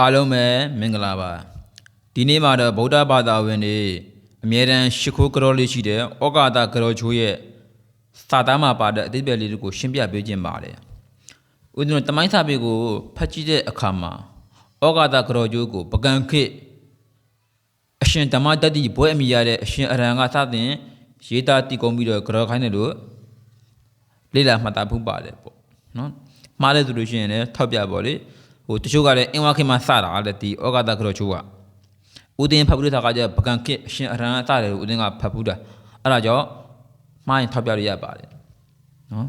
အားလုံးပဲမင်္ဂလာပါဒီနေ့မှာတော့ဗုဒ္ဓဘာသာဝင်တွေအမြဲတမ်းရှ िख ိုးကြောလေးရှိတဲ့ဩကာသကြောချိုးရဲ့စာသားမှာပါတဲ့အတိတ်ပဲလေးတွေကိုရှင်းပြပေးခြင်းပါတယ်ဦးဇင်းတို့တမိုင်းစာပေကိုဖတ်ကြည့်တဲ့အခါမှာဩကာသကြောချိုးကိုပကံခေတ်အရှင်ဓမ္မတတိဘွဲအမိရတဲ့အရှင်အရဟံကစတင်ရေးသားတည်ကုံပြီးတော့ကြောခိုင်းတယ်လို့လေ့လာမှတ်သားဖို့ပါတယ်ပေါ့နော်မှားတယ်ဆိုလို့ရှိရင်လည်းထောက်ပြပါလေ ဟိုတချို့ကလည်းအင်ဝါခေတ်မှာစတာတဲ့ဒီဩကာသကြောချိုးကဦးတင်ဖတ်ဘူးတဲ့ခါကျပကံခစ်အရှင်အရဟံအစတယ်ဦးတင်ကဖတ်ဘူးတာအဲ့ဒါကြောင့်မှားရင်ထောက်ပြရရပါတယ်နော်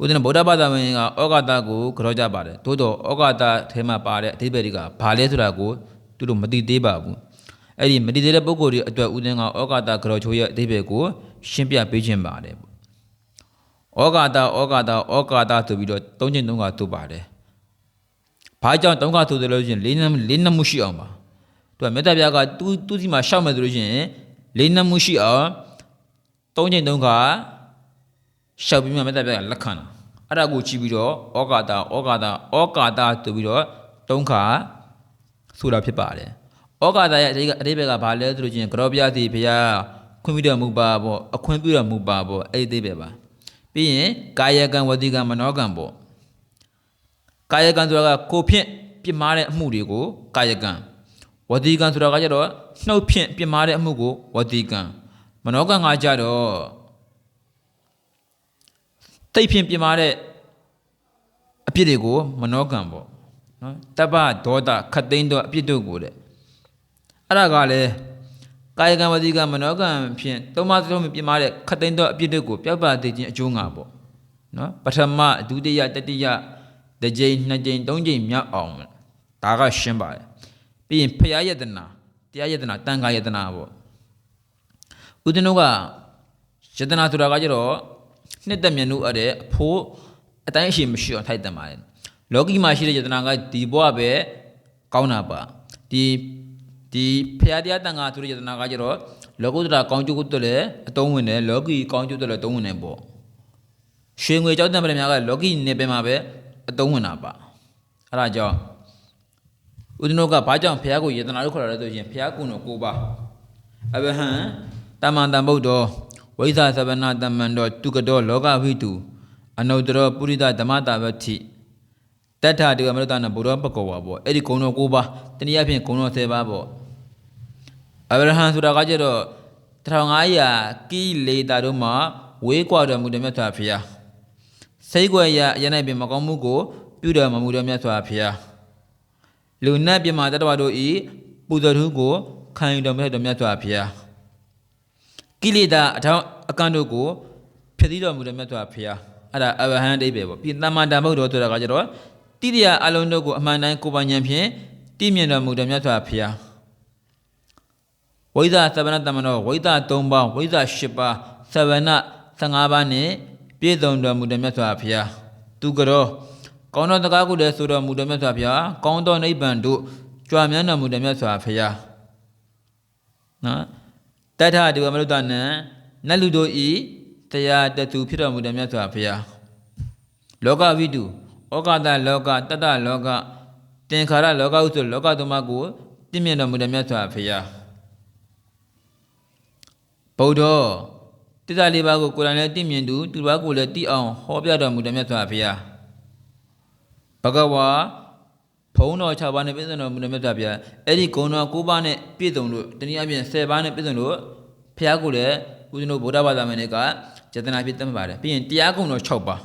ဦးတင်ဗုဒ္ဓဘာသာဝင်ကဩဃာတကိုကြောကြပါတယ်သို့တော့ဩဃာတထဲမှာပါတဲ့အဓိပ္ပာယ်တွေကဘာလဲဆိုတာကိုသူတို့မသိသေးပါဘူးအဲ့ဒီမသိသေးတဲ့ပုဂ္ဂိုလ်တွေအတွက်ဦးတင်ကဩဃာတကြောချိုးရဲ့အဓိပ္ပာယ်ကိုရှင်းပြပေးခြင်းပါတယ်ပေါ့ဩဃာတဩဃာတဩဃာတဆိုပြီးတော့သုံးချိန်သုံးခါသူ့ပါတယ် ဘာကြောင့်သုံးခါဆိုတယ်လို့ရှိရင်လေးနလေးနမှုရှိအောင်ပါသူကမေတ္တာပြားကသူသူစီမှာရှောက်မယ်ဆိုလို့ရှိရင်လေးနှမှုရှိအောင်သုံးချိန်သုံးခါရှောက်ပြီးမှမေတ္တာပြားကလက်ခံတာအဲ့ဒါကိုကြည့်ပြီးတော့ဩကာတာဩကာတာဩကာတာဆိုပြီးတော့သုံးခါဆိုတာဖြစ်ပါတယ်ဩကာတာရဲ့အဓိကအဓိပ္ပာယ်ကဘာလဲဆိုလို့ရှိရင်ကရောပြားစီဘုရားခွင့်ပြုတော်မူပါပေါ့အခွင့်ပြုတော်မူပါပေါ့အဲ့ဒီအဓိပ္ပာယ်ပါပြီးရင်ကာယကံဝတိကံမနောကံပေါ့ ကာယကံဆိုတာကကိုဖြင့်ပြစ်မှားတဲ့အမှုတွေကိုကာယကံဝတိကံဆိုတာကကြတော့နှုတ်ဖြင့်ပြစ်မှားတဲ့အမှုကိုဝတိကံမနောကံကကြတော့တိတ်ဖြင့်ပြစ်မှားတဲ့အပြစ်တွေကိုမနောကံပေါ့နော်တပ္ပဒေါသခတ်သိမ်းသောအပြစ်တို့ကိုတဲ့အဲ့ဒါကလည်းကာယကံဝတိကံမနောကံဖြင့်သုံးပါးသုံးပြစ်မှားတဲ့ခတ်သိမ်းသောအပြစ်တို့ကိုပြောက်ပါသိခြင်းအကျိုးငါပေါ့နော်ပထမဒုတိယတတိယ တစ်ကြိမ်နှစ်ကြိမ်သုံးကြိမ်မြောက်အောင်ဒါကရှင်းပါတယ်ပြီးရင်ဖရာယတနာတရားယတနာတန်ခါယတနာပေါ့ဦးဇင်းတို့ကယတနာဆိုတာကကြတော့နှစ်သက်မြတ်နုအပ်တဲ့အဖို့အတိုင်းအရှိမရှိအောင်ထိုက်တန်ပါတယ်လောကီမှာရှိတဲ့ယတနာကဒီဘဝပဲကောင်းတာပါဒီဒီဖရာတရားတန်ခါဆိုတဲ့ယတနာကကြတော့လောကုတ္တရာကောင်းကျိုးကိုတက်လည်းအတုံးဝင်တယ်လောကီကောင်းကျိုးတက်လည်းအတုံးဝင်တယ်ပေါ့ရွှေငွေကြောက်တံပလများကလောကီနေပင်မှာပဲ အတုံးဝင်တာပါအဲ့ဒါကြောင့်ဦးဇင်းတို့ကဘာကြောင့်ဘုရားကိုယတနာလို့ခေါ်ရလဲဆိုရင်ဘုရားကုံတော်ကိုပါအဘဟံတမန်တံဗုဒ္ဓဝိဇ္ဇသဗ္ဗနာတမန်တော်တုကတော်လောကဝိတုအနုတ္တရောပုရိသဓမ္မတာဝတိတတ္ထတေဝမရတနာဘုရောပကောဝါပေါ့အဲ့ဒီဂုံတော်ကိုပါတနည်းအားဖြင့်ဂုံတော်10ပါးပေါ့အဘရဟံဆိုတာကကြတော့1500ကိလေသာတို့မှာဝေးကွာတော်မူတဲ့မြတ်စွာဘုရား စိတ်ွယ်ရအရင်၌ပင်မကောင်းမှုကိုပြုတော်မမူတဲ့မြတ်စွာဘုရားလူနတ်ပြမတတ္တဝါတို့ဤပူဇော်ထုကိုခံယူတော်မူတဲ့မြတ်စွာဘုရားကိလေသာအထောင်အကန့်တို့ကိုဖျက်ဆီးတော်မူတဲ့မြတ်စွာဘုရားအဲ့ဒါအဝဟံအိဗေပေါ့ပြီးတမ္မာတမ္ဗုဒ္ဓဆိုတာကကြတော့တိရိယာအလုံးတို့ကိုအမှန်တိုင်းကိုယ်ပိုင်ဉာဏ်ဖြင့်တည်မြင်တော်မူတဲ့မြတ်စွာဘုရားဝိဇ္ဇသဗ္ဗနတမနောဝိဇ္ဇ3ပါးဝိဇ္ဇ10ပါးသဗ္ဗန15ပါးနဲ့ ပြည့်စုံတော်မူတဲ့မြတ်စွာဘုရားသူကတော့ကောင်းသောတကားကိုလည်းဆိုတော်မူတဲ့မြတ်စွာဘုရားကောင်းသောနိဗ္ဗာန်တို့ကြွားမြန်းတော်မူတဲ့မြတ်စွာဘုရားနော်တထဒီဝမလုတနံနတ်လူတို့ဤတရားတသူဖြစ်တော်မူတဲ့မြတ်စွာဘုရားလောကဝိတုဩကာသလောကတတ္တလောကသင်္ခါရလောကဥဆိုလောကသမကိုပြည့်မြတ်တော်မူတဲ့မြတ်စွာဘုရားဗုဒ္ဓ တစ္ဆာလေးပါးကိုကိုယ်တိုင်လည်းသိမြင်သူသူတစ်ပါးကိုလည်းသိအောင်ဟောပြတော်မူတဲ့မြတ်စွာဘုရားဘဂဝါဘုံတော်6ပါးနဲ့ပြည့်စုံတော်မူတဲ့မြတ်စွာဘုရားအဲ့ဒီဂုဏ်တော်9ပါးနဲ့ပြည့်စုံလို့တနည်းအားဖြင့်10ပါးနဲ့ပြည့်စုံလို့ဘုရားကိုလည်းဦးဇင်းတို့ဗုဒ္ဓဘာသာဝင်တွေကစေတနာဖြစ်သတ်မှတ်ပါတယ်ပြီးရင်တရားဂုဏ်တော်6ပါး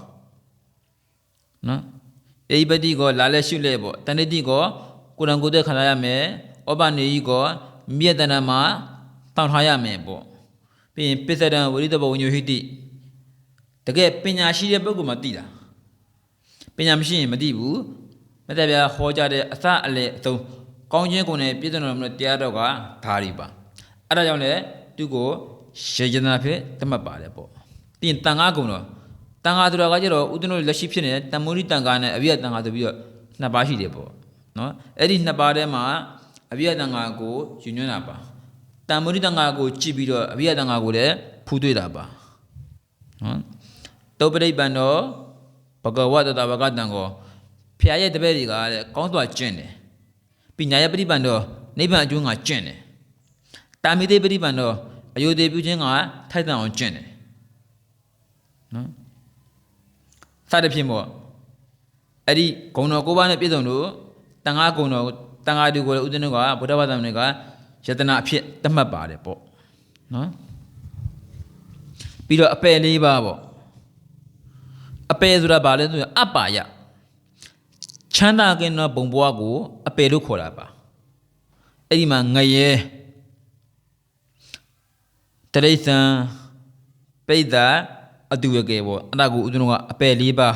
နော်အေပတိကောလာလက်ရှုလက်ပေါ့တဏိတိကောကိုယ်တော်ကိုယ်သက်ခံရရမယ်ဩပနေကြီးကောမြတ်တဏမှာတောင်းထားရမယ်ပေါ့ ပြီးရင်ပစ္စဒံဝိရိတဘဝညုဟိတိတကယ်ပညာရှိတဲ့ပုဂ္ဂိုလ်မှသိတာပညာမရှိရင်မသိဘူးမသက်ပြဟောကြတဲ့အစအလေအဆုံးကောင်းခြင်းကိုယ်နဲ့ပြည့်စုံတော်မူတဲ့တရားတော်ကဒါတွေပါအဲ့ဒါကြောင့်လေသူကိုရေကျနာဖြစ်သတ်မှတ်ပါတယ်ပေါ့ပြီးရင်တန်ခါကုံတော်တန်ခါဆိုတာကကြတော့ဥဒ္ဒနိုလက်ရှိဖြစ်နေတဲ့တမ္မုရိတန်ခါနဲ့အဘိယတန်ခါဆိုပြီးတော့နှစ်ပါးရှိတယ်ပေါ့နော်အဲ့ဒီနှစ်ပါးထဲမှာအဘိယတန်ခါကိုယူညွှန်းတာပါ တမ္မုရိတန်ခါကိုကြည့်ပြီးတော့အဘိယတန်ခါကိုလည်းဖူးတွေ့တာပါနော်တုပ္ပရိပ္ပံတော်ဘဂဝတတဘဂတံကိုဖျားရဲ့တပည့်တွေကတဲ့ကောင်းစွာကျင့်တယ်ပညာယပฏิပန်တော့နိဗ္ဗာန်အကျိုးငါကျင့်တယ်တာမိသေးပฏิပန်တော့အယုဒေပြုခြင်းကထိုက်တန်အောင်ကျင့်တယ်နော်စသဖြင့်ပေါ့အဲ့ဒီဂုံတော်ကိုးပါးနဲ့ပြည့်စုံလို့တန်ခါဂုံတော်တန်ခါတူကိုလည်းဥဒ္ဒနကဗုဒ္ဓဘာသာတွေက ယတနာအဖြစ်သတ်မှတ်ပါတယ်ပေါ့နော်ပြီးတော့အပယ်လေးပါပေါ့အပယ်ဆိုတာဘာလဲဆိုရင်အပ္ပါယချမ်းသာကင်းသောဘုံဘဝကိုအပယ်လို့ခေါ်တာပါအဲ့ဒီမှာငရဲတရိษံပိဋ္ဌာအတူရကေပေါ့အဲ့ဒါကိုဥဒ္ဒနကအပယ်လေးပါ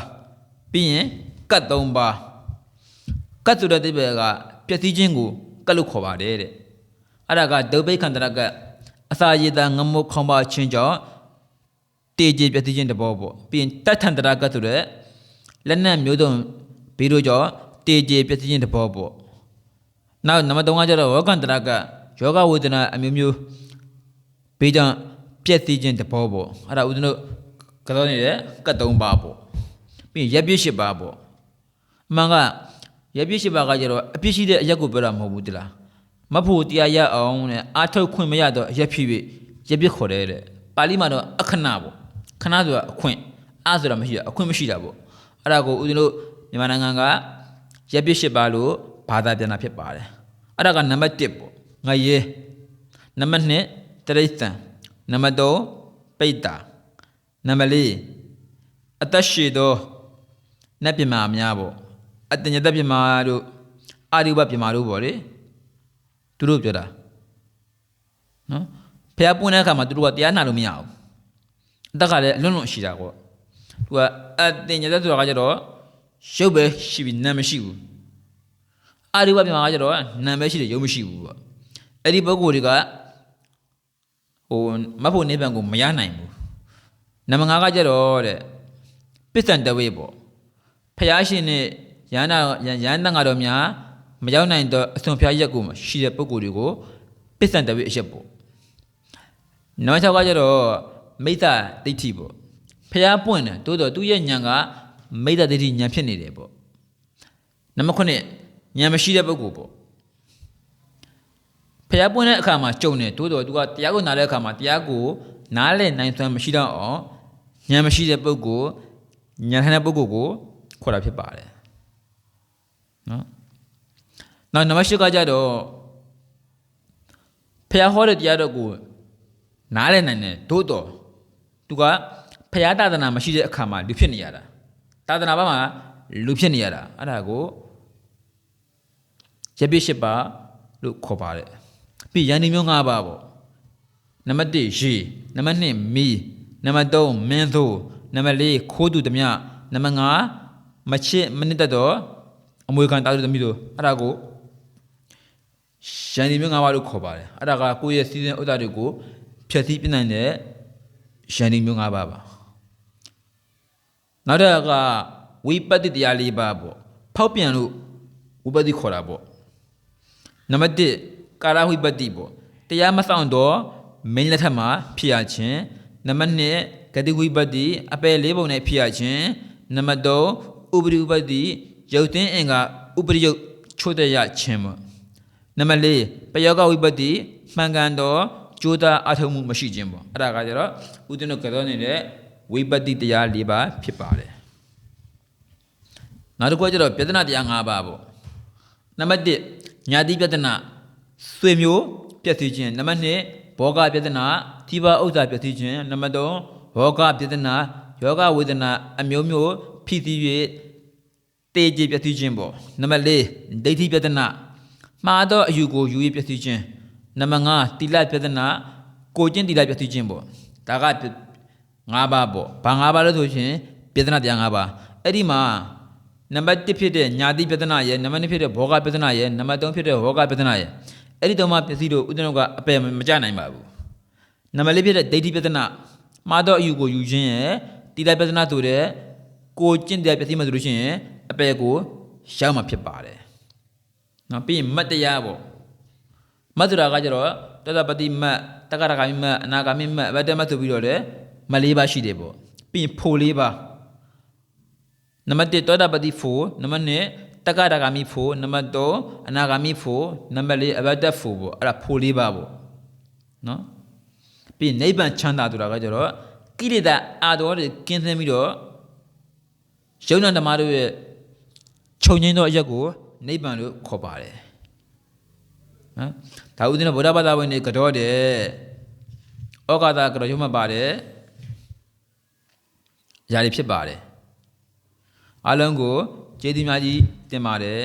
ပြီးရင်ကတ်၃ပါးကတ်ဆိုတဲ့တိပ္ပယ်ကပျက်စီးခြင်းကိုကတ်လို့ခေါ်ပါတယ်တဲ့ အဲ့ဒါကဒုဗိခန္တရကအစာရည်တာငမုတ်ခေါင်းပါခြင်းကြောင့်တေကျေပျက်စီးခြင်းတဘောပေါ့ပြီးရင်တတ်ထန္တရကတ်ဆိုတဲ့လက်နက်မျိုးစုံဘေးတို့ကြောင့်တေကျေပျက်စီးခြင်းတဘောပေါ့နောက်နံပါတ်3ကကျတော့ဝကန္တရကယောဂဝေဒနာအမျိုးမျိုးဘေးကြောင့်ပျက်စီးခြင်းတဘောပေါ့အဲ့ဒါဦးဇင်းတို့ကတော့နေတဲ့ကတ်၃ပါးပေါ့ပြီးရင်ရက်ပြည့်၈ပါးပေါ့အမှန်ကရက်ပြည့်၈ပါးကကျတော့အပြစ်ရှိတဲ့အရက်ကိုပြောတာမဟုတ်ဘူးတလား မဖို့တရားရအောင်တဲ့အာထုတ်ခွင့်မရတော့အရက်ဖြစ်ဖြစ်ရက်ပြည့်ခေါ်တယ်တဲ့ပါဠိမှာတော့အခဏပေါ့ခဏဆိုတာအခွင့်အားဆိုတာမရှိတာအခွင့်မရှိတာပေါ့အဲ့ဒါကိုဦးဇင်းတို့မြန်မာနိုင်ငံကရက်ပြည့်၈ပါးလို့ဘာသာပြန်တာဖြစ်ပါတယ်အဲ့ဒါကနံပါတ်1ပေါ့ငရဲနံပါတ်2တရိษံနံပါတ်3ပိတ္တာနံပါတ်4အသက်ရှည်သောနတ်ပြမာများပေါ့အတ္တညတပြမာတို့အာရိဘပြမာတို့ပေါ့လေ သူတို့ပြောတာနော်ဖះပွင့်တဲ့အခါမှာသူတို့ကတရားနာလို့မရဘူးအတက်ကလည်းအလွန်လွန်ရှိတာပေါ့သူကအတ္တညတဆိုတာကကြတော့ရုပ်ပဲရှိပြီးနာမ်မရှိဘူးအာရိဘပြမာကကြတော့နာမ်ပဲရှိတယ်ရုပ်မရှိဘူးပေါ့အဲ့ဒီပုဂ္ဂိုလ်တွေကဟိုမဖို့နိဗ္ဗာန်ကိုမရနိုင်ဘူးနံပါတ်5ကကြတော့တဲ့ပစ္စံတဝေပေါ့ဖျားရှင်နဲ့ရဟန္တာရဟန္တာငါတော်များ မရောက်နိုင်တော့အစွန်ဖျားရက်ကိုရှိတဲ့ပုဂ္ဂိုလ်တွေကိုပစ္စံတဝေအရက်ပေါ့နံပါတ်6ကကြတော့မိစ္ဆာဒိဋ္ဌိပေါ့ဖျားပွင့်တယ်တိုးတော့သူ့ရဲ့ဉာဏ်ကမိစ္ဆာဒိဋ္ဌိဉာဏ်ဖြစ်နေတယ်ပေါ့နံပါတ်9ဉာဏ်မရှိတဲ့ပုဂ္ဂိုလ်ပေါ့ဖျားပွင့်တဲ့အခါမှာကြုံတယ်တိုးတော့သူကတရားကိုနားတဲ့အခါမှာတရားကိုနားလည်နိုင်စွမ်းမရှိတော့အောင်ဉာဏ်မရှိတဲ့ပုဂ္ဂိုလ်ဉာဏ်ထတဲ့ပုဂ္ဂိုလ်ကိုခေါ်တာဖြစ်ပါတယ်နော် နောက်နံပါတ်၈ကကြတော့ဖះဟောတဲ့တရားတော်ကိုနားလည်နိုင်တယ်သို့တော့သူကဖះတာသနာမရှိတဲ့အခါမှာလူဖြစ်နေရတာတာသနာဘာမှာလူဖြစ်နေရတာအဲ့ဒါကိုရပိရှိပါလို့ခေါ်ပါတယ်ပြီးရန်ဒီမျိုး၅ပါးပေါ့နံပါတ်1ရေနံပါတ်2မီးနံပါတ်3မင်းသို့နံပါတ်4ခိုးသူသမျှနံပါတ်5မချစ်မနစ်တတ်တော့အမွေခံတာသူသမီးတို့အဲ့ဒါကို ရန်ဒီမျိုး၅ပါးလို့ခေါ်ပါတယ်အဲ့ဒါကကိုယ့်ရဲ့စီစဉ်ဥဒ္ဒါတွေကိုဖြည့်ဆည်းပြနိုင်တဲ့ရန်ဒီမျိုး၅ပါးပါနောက်တစ်ခါကဝိပဿနာတရား၄ပါးပေါ့ဖောက်ပြန်လို့ဝိပဿနာခေါ်တာပေါ့နံပါတ်1ကာရဝိပဿနာပေါ့တရားမဆောင်တော့မင်းလက်ထက်မှာဖြစ်ရခြင်းနံပါတ်2ဂတိဝိပတ္တိအပယ်လေးပုံနဲ့ဖြစ်ရခြင်းနံပါတ်3ဥပရိဥပတ္တိရုပ်သိင်းအင်္ဂါဥပရိယုတ်ချို့တဲ့ရခြင်းပေါ့ နံပါတ်4ပယောဂဝိပတ္တိမှန်ကန်သောကြိုးသားအထုံးမှုမရှိခြင်းပေါ့အဲ့ဒါကကြတော့ဥဒ္ဒနကတော့နေတဲ့ဝိပတ္တိတရား၄ပါးဖြစ်ပါတယ်နောက်တစ်ခုကကျတော့ပြဒနာတရား၅ပါးပေါ့နံပါတ်1ညာတိပြဒနာဆွေမျိုးပြည့်စည်ခြင်းနံပါတ်2ဘောဂပြဒနာသီဘဥစ္စာပြည့်စည်ခြင်းနံပါတ်3ဘောဂပြဒနာယောဂဝေဒနာအမျိုးမျိုးဖြစ်စီ၍တေကြည်ပြည့်စည်ခြင်းပေါ့နံပါတ်4ဒိဋ္ဌိပြဒနာ မှားသောအယူကိုယူ၍ပြည့်စည်ခြင်းနံပါတ်5တိလပြဒနာကိုကျင့်တိလပြည့်စည်ခြင်းပေါ့ဒါက၅ပါးပေါ့ဘာ၅ပါးလဲဆိုရှင်ပြဒနာတရား၅ပါးအဲ့ဒီမှာနံပါတ်1ဖြစ်တဲ့ညာတိပြဒနာရဲ့နံပါတ်2ဖြစ်တဲ့ဘောဂပြဒနာရဲ့နံပါတ်3ဖြစ်တဲ့ဘောဂပြဒနာရဲ့အဲ့ဒီတော့မှပစ္စည်းတို့ဥဒ္ဒနကအပယ်မကြနိုင်ပါဘူးနံပါတ်၄ဖြစ်တဲ့ဒိဋ္ဌိပြဒနာမှားတော့အယူကိုယူခြင်းရဲ့တိလိုက်ပြဒနာဆိုတဲ့ကိုကျင့်တဲ့ပစ္စည်းမှဆိုလို့ရှိရင်အပယ်ကိုရောက်မှာဖြစ်ပါတယ် နော်ပြီးရင်မတ်တရားပေါ့မတ်တရားကကြတော့တတပတိမတ်တက္ကရာဂမိမတ်အနာဂမိမတ်ဗတ္တမတ်ဆိုပြီးတော့လေမလေးပါရှိတယ်ပေါ့ပြီးရင်ဖို့လေးပါနံပါတ်1တောတာပတိဖို့နံပါတ်2တက္ကတာဂါမိဖို့နံပါတ်3အနာဂါမိဖို့နံပါတ်4အဘတ်တက်ဖို့ပေါ့အဲ့ဒါဖို့လေးပါပေါ့နော်ပြီးရင်နိဗ္ဗာန်ချမ်းသာဆိုတာကကြတော့ကိလေသာအာတော်တွေကင်းစင်းပြီးတော့ယုံနာဓမ္မတို့ရဲ့ခြုံငိမ့်သောအရက်ကို နိဗ္ဗာန်လို့ခေါ်ပါတယ်နော်ဒါဥဒင်းဗုဒ္ဓဘာသာဝင်တွေကတော့တယ်ဩကာသကတော့ရုံးမှပါတယ်ຢာတွေဖြစ်ပါတယ်အားလုံးကိုကျေးဇူးများကြီးတင်ပါတယ်